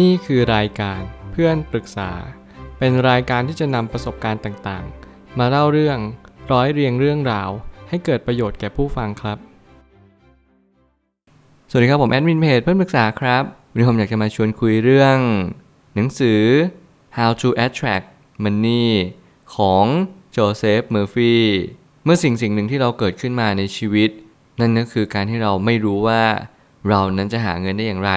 นี่คือรายการเพื่อนปรึกษา เป็นรายการที่จะนำประสบการณ์ต่างๆ มาเล่าเรื่องร้อยเรียงเรื่องราว ให้เกิดประโยชน์แก่ผู้ฟังครับ สวัสดีครับผมแอดมินเพจเพื่อนปรึกษาครับวันนี้ผมอยากจะมาชวนคุยเรื่อง หนังสือ How to Attract Money ของโจเซฟเมอร์ฟีเมื่อสิ่งสิ่งหนึ่งที่เราเกิดขึ้นมาในชีวิต นั่นก็คือการที่เราไม่รู้ว่าเรานั้นจะหาเงินได้อย่างไร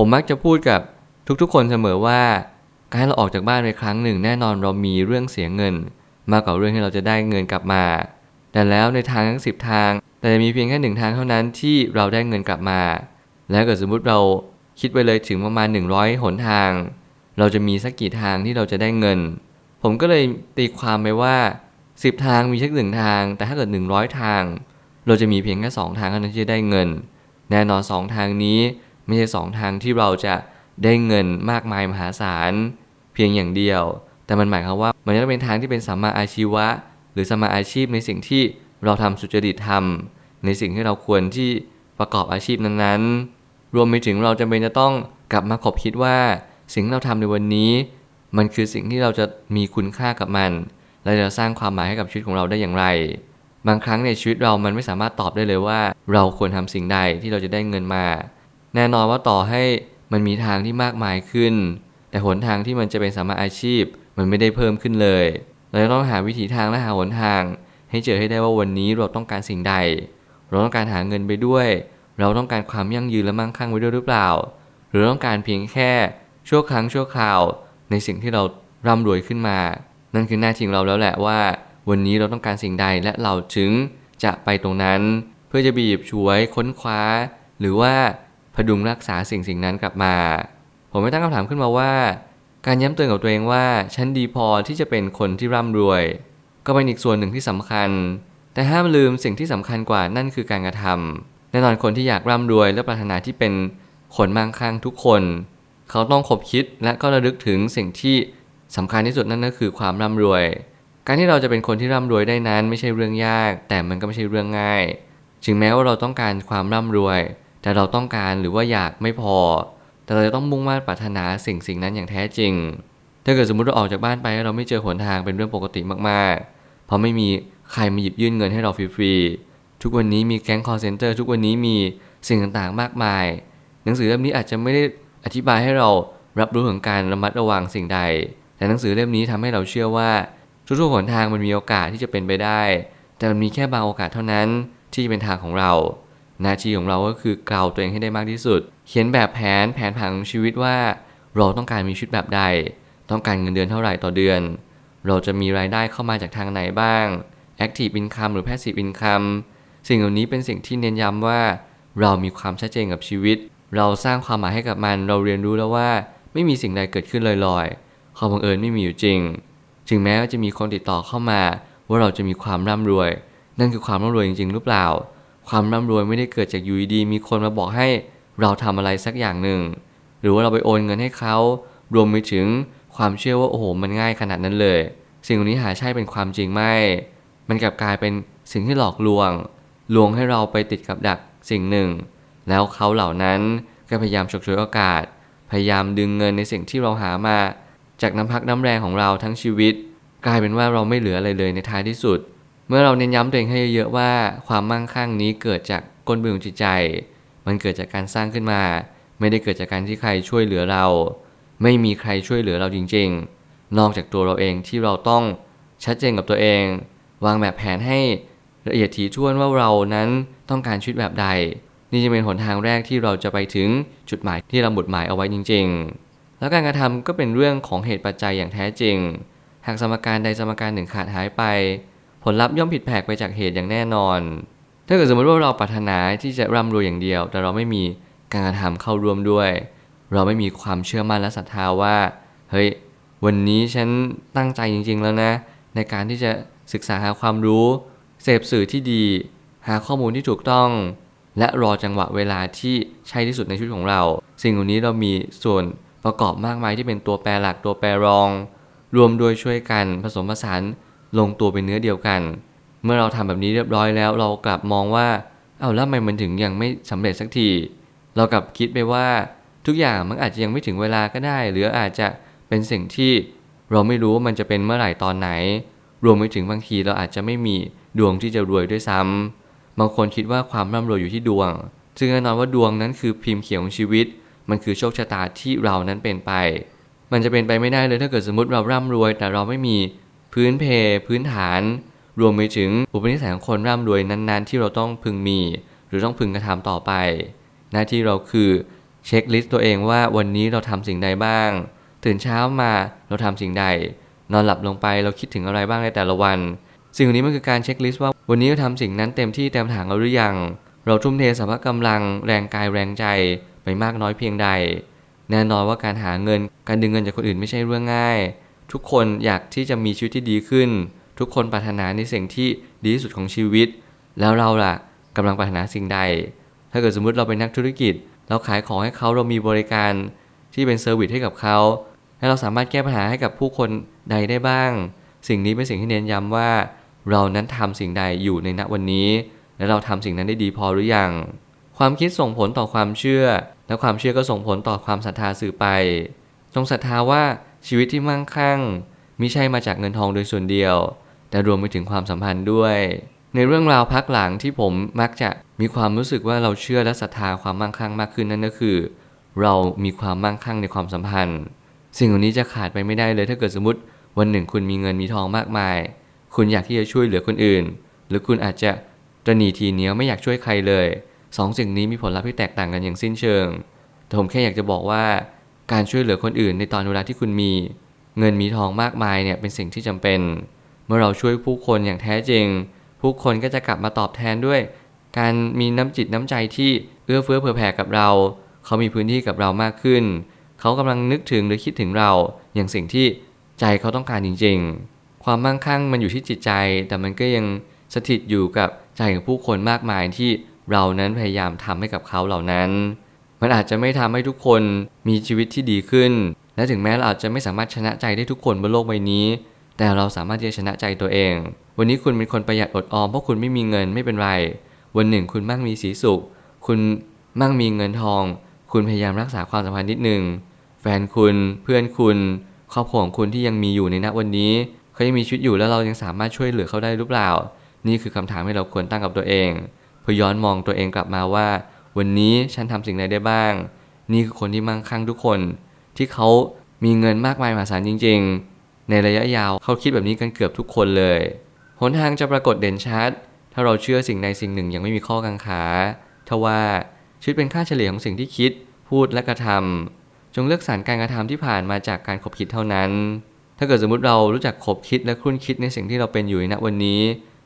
ผมมักจะพูดกับทุกๆ คนเสมอว่า การเราออกจากบ้านไปครั้งหนึ่ง แน่นอนเรามีเรื่องเสียเงิน มากกว่าเรื่องที่เราจะได้เงินกลับมา แต่แล้วในทางทั้งสิบทาง แต่จะมีเพียงแค่หนึ่งทางเท่านั้นที่เราได้เงินกลับมา แล้วเกิดสมมุติเราคิดไปเลยถึงประมาณ 100 หนทาง เราจะมีสักกี่ทางที่เราจะได้เงิน ผมก็เลยตีความไปว่า 10 ทางมีสักหนึ่งทาง แต่ถ้าเกิด 100 ทาง เราจะมีเพียงแค่2ทางเท่านั้นที่จะได้เงิน แน่นอน 2 ทางนี้ ไม่ใช่2ทางที่เราจะได้เงินมากมายมหาศาลเพียงอย่างเดียว แต่มันหมายความว่ามันจะเป็นทางที่เป็นสัมมาอาชีวะ หรือสัมมาอาชีพในสิ่งที่เราทำสุจริตทำในสิ่งที่เราควรที่ประกอบอาชีพนั้นๆ รวมไปถึงเราจำเป็นจะต้องกลับมาขบคิดว่าสิ่งที่เราทำในวันนี้ มันคือสิ่งที่เราจะมีคุณค่ากับมันและจะสร้างความหมายให้กับชีวิตของเราได้อย่างไร บางครั้งในชีวิตเรามันไม่สามารถตอบได้เลยว่า เราควรทำสิ่งใดที่เราจะได้เงินมา แน่นอนว่าต่อให้มันมีทางที่มากมายขึ้น แต่หนทางที่มันจะเป็นสามารถอาชีพมันไม่ได้เพิ่มขึ้นเลย เราจะต้องหาวิถีทางและหาหนทาง ให้เจอให้ได้ว่าวันนี้เราต้องการสิ่งใด เราต้องการหาเงินไปด้วย เราต้องการความยั่งยืนและมั่งคั่งไว้ด้วยหรือเปล่า หรือต้องการเพียงแค่ชั่วครั้งชั่วคราว ในสิ่งที่เราร่ำรวยขึ้นมา นั่นคือหน้าที่ของเราแล้วแหละว่า วันนี้เราต้องการสิ่งใดและเราถึงจะไปตรงนั้น เพื่อจะบีบช่วยค้นคว้า หรือว่า พดุงรักษาสิ่งสิ่งนั้นกลับมา ผมไม่ตั้งคำถามขึ้นมาว่า การย้ำเตือนกับตัวเองว่า ฉันดีพอที่จะเป็นคนที่ร่ำรวย ก็เป็นอีกส่วนหนึ่งที่สำคัญ แต่ห้ามลืมสิ่งที่สำคัญกว่านั่นคือการกระทำแน่นอนคนที่อยากร่ำรวยและปรารถนาที่เป็นคนมั่งคั่งทุกคน เขาต้องคบคิดและก็ระลึกถึงสิ่งที่สำคัญที่สุดนั่นก็คือความร่ำรวย การที่เราจะเป็นคนที่ร่ำรวยได้นั้นไม่ใช่เรื่องยาก แต่มันก็ไม่ใช่เรื่องง่าย ถึงแม้ว่าเราต้องการความร่ำรวย แต่เราต้องการหรือว่าอยากไม่พอ แต่เราจะต้องมุ่งมั่นปรารถนาสิ่งสิ่งนั้นอย่างแท้จริง ถ้าเกิดสมมติเราออกจากบ้านไปเราไม่เจอหนทางเป็นเรื่องปกติมากๆ เพราะไม่มีใครมาหยิบยื่นเงินให้เราฟรีๆ ทุกวันนี้มีแก๊งคอร์เซนเตอร์ทุกวันนี้มีสิ่งต่างๆมากมาย หนังสือเล่มนี้อาจจะไม่ได้อธิบายให้เรารับรู้ถึงการระมัดระวังสิ่งใด แต่หนังสือเล่มนี้ทำให้เราเชื่อว่าทุกๆหนทางมันมีโอกาสที่จะเป็นไปได้ แต่มันมีแค่บางโอกาสเท่านั้นที่จะเป็นทางของเรา หน้าที่ของเราก็คือกล่าวตัวเองให้ได้มากที่สุด เขียนแบบแผนแผนผังของชีวิตว่า เราต้องการมีชีวิตแบบใด ต้องการเงินเดือนเท่าไหร่ต่อเดือน เราจะมีรายได้เข้ามาจากทางไหนบ้าง Active Income หรือ Passive Income สิ่งเหล่านี้เป็นสิ่งที่เน้นย้ำว่า เรามีความชัดเจนกับชีวิต เราสร้างความหมายให้กับมัน เราเรียนรู้แล้วว่าไม่มีสิ่งใดเกิดขึ้นลอยๆความบังเอิญไม่มีอยู่จริง ถึงแม้ว่าจะมีคนติดต่อเข้ามา ว่าเราจะมีความร่ำรวย นั่นคือความร่ำรวยจริงๆหรือเปล่า ความร่ำรวยไม่ได้เกิดจากอยู่ดีมีคนมาบอกให้เราทำอะไรสักอย่างหนึ่ง หรือว่าเราไปโอนเงินให้เขา รวมไปถึงความเชื่อว่าโอ้โหมันง่ายขนาดนั้นเลย สิ่งนี้หาใช่เป็นความจริงไม่ มันกลับกลายเป็นสิ่งที่หลอกลวง ลวงให้เราไปติดกับดักสิ่งหนึ่ง แล้วเขาเหล่านั้นก็พยายามฉกฉวยโอกาส พยายามดึงเงินในสิ่งที่เราหามา จากน้ำพักน้ำแรงของเราทั้งชีวิต กลายเป็นว่าเราไม่เหลืออะไรเลยในท้ายที่สุด เมื่อเราเน้นย้ำตัวเองให้เยอะๆว่าความมั่งคั่งนี้เกิดจากก้นบึ้งจิตใจ มันเกิดจากการสร้างขึ้นมา ไม่ได้เกิดจากการที่ใครช่วยเหลือเรา ไม่มีใครช่วยเหลือเราจริง ๆ นอกจากตัวเราเองที่เราต้องชัดเจนกับตัวเอง วางแบบแผนให้ละเอียดถี่ถ้วนว่าเรานั้นต้องการชีวิตแบบใด นี่จะเป็นหนทางแรกที่เราจะไปถึงจุดหมายที่เราบุดหมายเอาไว้จริง ๆ แล้วการกระทำก็เป็นเรื่องของเหตุปัจจัยอย่างแท้จริง หากสมการใดสมการหนึ่งขาดหายไป ลลัพธ์ย่อมผิดแผกไปจากเหตุอย่างแน่นอน ถ้าเกิดสมมติว่าเราปรารถนาที่จะร่ำรวยอย่างเดียว แต่เราไม่มีการกระทำเข้าร่วมด้วย เราไม่มีความเชื่อมั่นและศรัทธาว่า เฮ้ย วันนี้ฉันตั้งใจจริง ๆ แล้วนะ ในการที่จะศึกษาหาความรู้ เสพสื่อที่ดี หาข้อมูลที่ถูกต้อง และรอจังหวะเวลาที่ใช่ที่สุดในชีวิตของเรา สิ่งเหล่านี้เรามีส่วนประกอบมากมายที่เป็นตัวแปรหลักตัวแปรรอง รวมโดยช่วยกันผสมผสาน ลงตัวเป็นเนื้อเดียวกัน เมื่อเราทำแบบนี้เรียบร้อยแล้ว เรากลับมองว่าเอ้าแล้วทำไมมันถึงยังไม่สำเร็จสักที เรากลับคิดไปว่าทุกอย่างมันอาจจะยังไม่ถึงเวลาก็ได้ หรืออาจจะเป็นสิ่งที่เราไม่รู้ว่ามันจะเป็นเมื่อไหร่ตอนไหน รวมไปถึงบางทีเราอาจจะไม่มีดวงที่จะรวยด้วยซ้ำบางคนคิดว่าความร่ำรวยอยู่ที่ดวง ซึ่งแน่นอนว่าดวงนั้นคือพิมพ์เขียวของชีวิต มันคือโชคชะตาที่เรานั้นเป็นไป มันจะเป็นไปไม่ได้เลยถ้าเกิดสมมติเราร่ำรวย แต่เราไม่มี พื้นเพ พื้นฐาน รวมไปถึงอุปนิสัยของคนร่ำรวยนั้นๆ ที่เราต้องพึงมี หรือต้องพึงกระทำต่อไป หน้าที่เราคือเช็คลิสต์ตัวเองว่าวันนี้เราทำสิ่งใดบ้าง ตื่นเช้ามาเราทำสิ่งใด นอนหลับลงไปเราคิดถึงอะไรบ้างในแต่ละวัน สิ่งนี้มันคือการเช็คลิสต์ว่าวันนี้เราทำสิ่งนั้นเต็มที่เต็มถังแล้วหรือยัง เราทุ่มเทสรรพกำลังแรงกายแรงใจไปมากน้อยเพียงใด แน่นอนว่าการหาเงิน การดึงเงินจากคนอื่นไม่ใช่เรื่องง่าย ทุกคนอยากที่จะมีชีวิตที่ดีขึ้น ทุกคนปรารถนาในสิ่งที่ดีที่สุดของชีวิต แล้วเราล่ะกำลังปรารถนาสิ่งใด ถ้าเกิดสมมุติเราเป็นนักธุรกิจ เราขายของให้เขาเรามีบริการที่เป็นเซอร์วิสให้กับเขาและเราสามารถแก้ปัญหาให้กับผู้คนใดได้บ้าง สิ่งนี้เป็นสิ่งที่เน้นย้ำว่า เรานั้นทำสิ่งใดอยู่ในณวันนี้ และเราทำสิ่งนั้นได้ดีพอหรือยัง ความคิดส่งผลต่อความเชื่อ และความเชื่อก็ส่งผลต่อความศรัทธาสื่อไปจงศรัทธาว่า ชีวิตที่มั่งคั่งมิใช่มาจากเงินทองโดยส่วนเดียว แต่รวมไปถึงความสัมพันธ์ด้วย ในเรื่องราวพักหลังที่ผมมักจะมีความรู้สึกว่าเราเชื่อและศรัทธาความมั่งคั่งมากขึ้นนั่นก็คือ เรามีความมั่งคั่งในความสัมพันธ์ สิ่งเหล่านี้จะขาดไปไม่ได้เลยถ้าเกิดสมมติวันหนึ่งคุณมีเงินมีทองมากมาย คุณอยากที่จะช่วยเหลือคนอื่น หรือคุณอาจจะตระหนีทีเหนียวไม่อยากช่วยใครเลยสองสิ่งนี้มีผลลัพธ์ที่แตกต่างกันอย่างสิ้นเชิงแต่ผมแค่อยากจะบอกว่า การช่วยเหลือคนอื่นในตอนเวลาที่คุณมี เงินมีทองมากมายเนี่ยเป็นสิ่งที่จำเป็น เมื่อเราช่วยผู้คนอย่างแท้จริง ผู้คนก็จะกลับมาตอบแทนด้วย การมีน้ำจิตน้ำใจที่เอื้อเฟื้อเผื่อแผ่กับเรา เขามีพื้นที่กับเรามากขึ้น เขากำลังนึกถึงหรือคิดถึงเรา อย่างสิ่งที่ใจเขาต้องการจริง ๆ ความมั่งคั่งมันอยู่ที่จิตใจ แต่มันก็ยังสถิตอยู่กับใจของผู้คนมากมายที่เรานั้นพยายามทำให้กับเขาเหล่านั้น มันอาจจะไม่ทำให้ทุกคนมีชีวิตที่ดีขึ้น และถึงแม้เราอาจจะไม่สามารถชนะใจได้ทุกคนบนโลกใบนี้ แต่เราสามารถที่จะชนะใจตัวเอง วันนี้คุณเป็นคนประหยัดอดออมเพราะคุณไม่มีเงินไม่เป็นไร วันหนึ่งคุณมั่งมีสีสุข คุณมั่งมีเงินทอง คุณพยายามรักษาความสัมพันธ์นิดหนึ่งแฟนคุณเพื่อนคุณ ครอบครัวของคุณที่ยังมีอยู่ในณวันนี้เขายังมีชีวิตอยู่แล้วเรายังสามารถช่วยเหลือเขาได้หรือเปล่า นี่คือคำถามที่เราควรตั้งกับตัวเอง เพื่อย้อนมองตัวเองกลับมาว่า วันนี้ฉันทำสิ่งใดได้บ้าง นี่คือคนที่มั่งคั่งทุกคน ที่เขามีเงินมากมายมหาศาลจริง ๆ ในระยะยาวเขาคิดแบบนี้กันเกือบทุกคนเลยหนทางจะปรากฏเด่นชัด ถ้าเราเชื่อสิ่งใดสิ่งหนึ่งยังไม่มีข้อกังขาทว่าชีวิตเป็นค่าเฉลี่ยของสิ่งที่คิด พูดและกระทำจงเลือกสรรการกระทำที่ผ่านมาจากการคบคิดเท่านั้น ถ้าเกิดสมมติเรารู้จักคบคิดและครุ่นคิดในสิ่งที่เราเป็นอยู่ในณวันนี้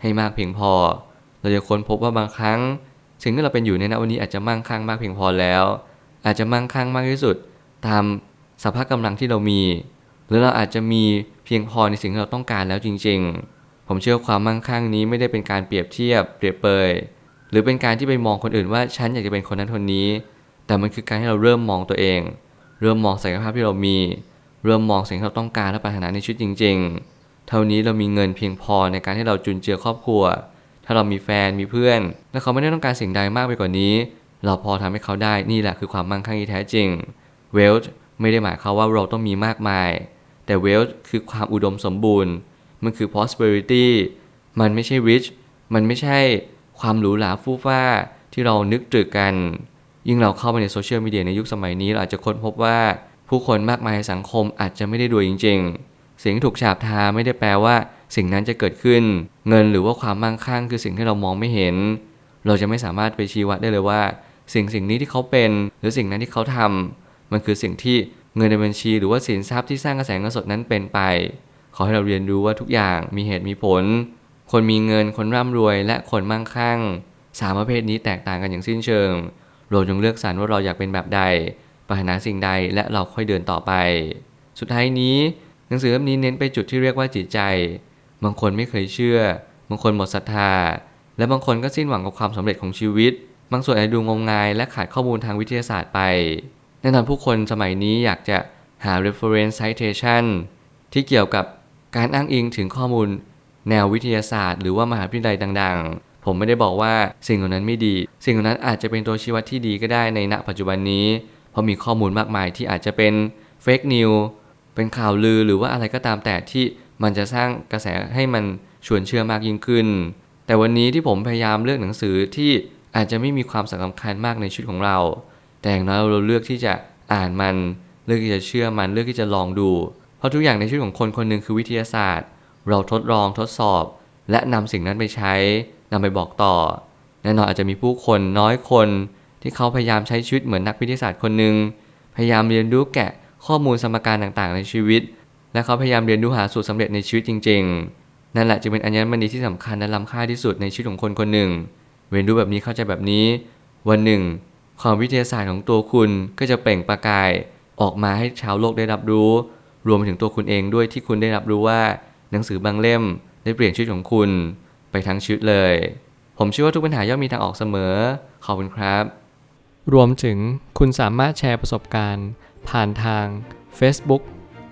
ให้มากเพียงพอ เราจะค้นพบว่าบางครั้ง สิ่งที่เราเป็นอยู่ในณวันนี้อาจจะมั่งคั่งมากเพียงพอแล้ว อาจจะมั่งคั่งมากที่สุด ตามสภาพกำลังที่เรามี หรือเราอาจจะมีเพียงพอในสิ่งที่เราต้องการแล้วจริง ๆ ผมเชื่อความมั่งคั่งนี้ไม่ได้เป็นการเปรียบเทียบเปรียบเปยหรือเป็นการที่ไปมองคนอื่นว่าฉันอยากจะเป็นคนนั้นคนนี้ แต่มันคือการที่เราเริ่มมองตัวเอง เริ่มมองศักยภาพที่เรามี เริ่มมองสิ่งที่เราต้องการและปรารถนาในชีวิตจริง ๆ เท่านี้เรามีเงินเพียงพอในการที่เราจุนเจือครอบครัว ถ้าเรามีแฟนมีเพื่อน และเขาไม่ได้ต้องการสิ่งใดมากไปกว่านี้ เราพอทำให้เขาได้นี่แหละคือความมั่งคั่งที่แท้จริง wealth ไม่ได้หมายความว่าเราต้องมีมากมาย แต่ wealth คือความอุดมสมบูรณ์ มันคือ prosperity มันไม่ใช่ rich มันไม่ใช่ความหรูหราฟู่ฟ้าที่เรานึกตรึกกัน ยิ่งเราเข้าไปในโซเชียลมีเดียในยุคสมัยนี้เราอาจจะค้นพบว่าผู้คนมากมายในสังคมอาจจะไม่ได้รวยจริง ๆ สิ่งที่ถูกฉาบทาไม่ได้แปลว่า สิ่งนั้นจะเกิดขึ้น เงินหรือว่าความมั่งคั่งคือสิ่งที่เรามองไม่เห็น เราจะไม่สามารถไปชี้วัดได้เลยว่า สิ่งสิ่งนี้ที่เขาเป็น หรือสิ่งนั้นที่เขาทำมันคือสิ่งที่เงินในบัญชี หรือว่าสินทรัพย์ที่สร้างกระแสเงินสดนั้นเป็นไป ขอให้เราเรียนรู้ว่าทุกอย่างมีเหตุมีผล คนมีเงินคนร่ำรวย และคนมั่งคั่งสามประเภทนี้แตกต่างกันอย่างสิ้นเชิง เราจงเลือกสรรว่าเราอยากเป็นแบบใดปรารถนาสิ่งใดและเราค่อยเดินต่อไป สุดท้ายนี้ หนังสือเล่มนี้เน้นไปจุดที่เรียกว่าจิตใจ บางคนไม่เคยเชื่อ บางคนหมดศรัทธา และบางคนก็สิ้นหวังกับความสำเร็จของชีวิต บางส่วนอาจดูงมงายและขาดข้อมูลทางวิทยาศาสตร์ไป แน่นอนผู้คนสมัยนี้อยากจะหา reference citation ที่เกี่ยวกับการอ้างอิงถึงข้อมูล แนววิทยาศาสตร์ หรือว่ามหาวิทยาลัยดัง ๆ ผมไม่ได้บอกว่าสิ่งเหล่านั้นไม่ดี สิ่งเหล่านั้นอาจจะเป็นตัวชี้วัดที่ดีก็ได้ในณปัจจุบันนี้ เพราะมีข้อมูลมากมายที่อาจจะเป็นเฟกนิวเป็นข่าวลือหรือว่าอะไรก็ตามแต่ที่ มันจะสร้างกระแสให้มันชวนเชื่อมากยิ่งขึ้น แต่วันนี้ที่ผมพยายามเลือกหนังสือที่อาจจะไม่มีความสำคัญมากในชีวิตของเรา แต่อย่างน้อยเราเลือกที่จะอ่านมัน เลือกที่จะเชื่อมัน เลือกที่จะลองดู เพราะทุกอย่างในชีวิตของคนคนหนึ่งคือวิทยาศาสตร์ เราทดลองทดสอบ และนำสิ่งนั้นไปใช้นำไปบอกต่อ แน่นอนอาจจะมีผู้คนน้อยคนที่เขาพยายามใช้ชีวิตเหมือนนักวิทยาศาสตร์คนหนึ่ง พยายามเรียนรู้แกะข้อมูลสมการต่างๆ ในชีวิต และเขาพยายามเรียนรู้หาสูตรสำเร็จในชีวิตจริง ๆ นั่นแหละจึงเป็นอัญมณีที่สำคัญและล้ำค่าที่สุดในชีวิตของคนคนหนึ่ง เรียนรู้แบบนี้เข้าใจแบบนี้ วันหนึ่ง ความวิทยาศาสตร์ของตัวคุณก็จะเปล่งประกายออกมาให้ชาวโลกได้รับรู้ รวมไปถึงตัวคุณเองด้วยที่คุณได้รับรู้ว่า หนังสือบางเล่มได้เปลี่ยนชีวิตของคุณ ไปทั้งชีวิตเลย ผมเชื่อว่าทุกปัญหาย่อมมีทางออกเสมอ ขอบคุณครับ รวมถึงคุณสามารถแชร์ประสบการณ์ ผ่านทาง Facebook